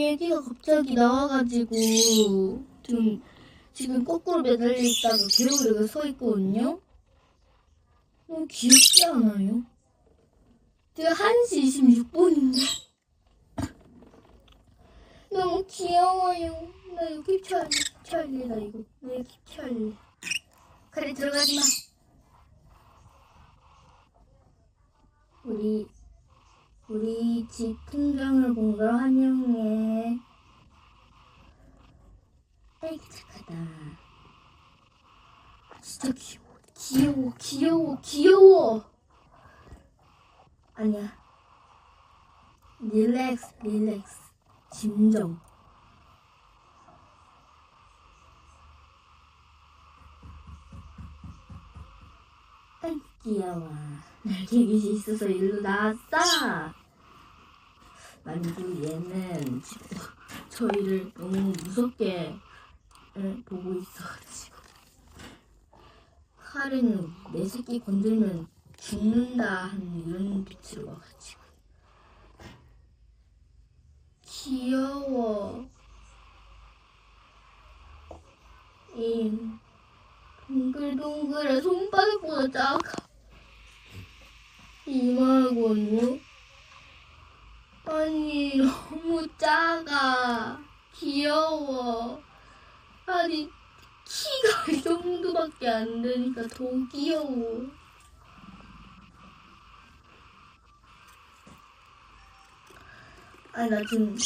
얘기가 갑자기 나와가지고 지금 지금 거꾸로 매달려 있다가 이렇게 서 있거든요. 너무 귀엽지 않아요? 지금 1시 26분인데 너무 귀여워요. 나 이거 캡처할래. 캡처할래 나 이거. 나 이거 캡처할래. 그래 들어가지 마. 우리 우리 집 풍경을 본걸 환영해. 아이고 착하다. 아, 진짜 귀여워. 귀여워, 귀여워, 귀여워. 아니야. 릴렉스, 릴렉스. 진정. 아이 귀여워. 날개깃이 있어서 일로 나왔어. 만두 얘는 지금 저희를 너무 무섭게 예, 보고 있어가지고. 칼은 내 새끼 건들면 죽는다 하는 이런 빛으로 와가지고. 귀여워. 이 동글동글해. 손바닥보다 작아. 이만하거든요 아니 너무 작아. 귀여워. 아니 키가 이 정도밖에 안 되니까 더 귀여워. 아니 나 지금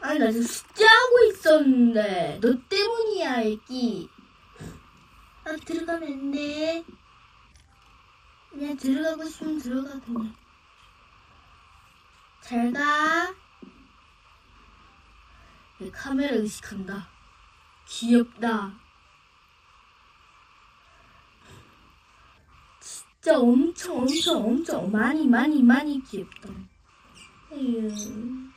아니 나 지금 숙제하고 있었는데. 너 때문이야 애기. 아 들어가면 안돼. 그냥 들어가고 싶으면 들어가 그냥 잘가 얘 카메라 의식한다 귀엽다 진짜 엄청 엄청 엄청 많이 많이 많이 귀엽다 에휴.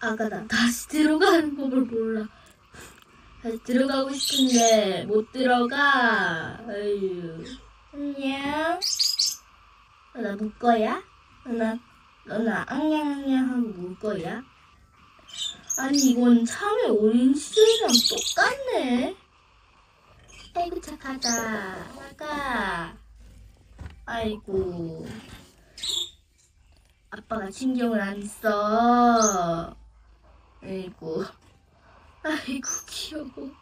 아까 나 다시 들어가는 법을 몰라. 다시 들어가고 싶은데 못 들어가. 아유. 안녕. 어, 나물 거야? 어, 나, 너나 앙냥앙냥 하고 물 거야? 아니 이건 참외 시절이랑 똑같네. 아이고 착하다. 아가. 아이고. 아빠가 신경을 안 써. 아이고. 아이고, 귀여워.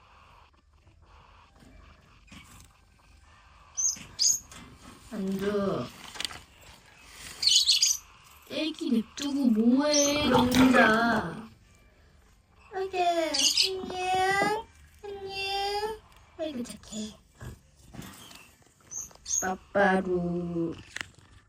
안주. 애기 냅두고 뭐해, 너 혼자. 아게, 안녕. 안녕. 아이고, 착해. 빠빠루.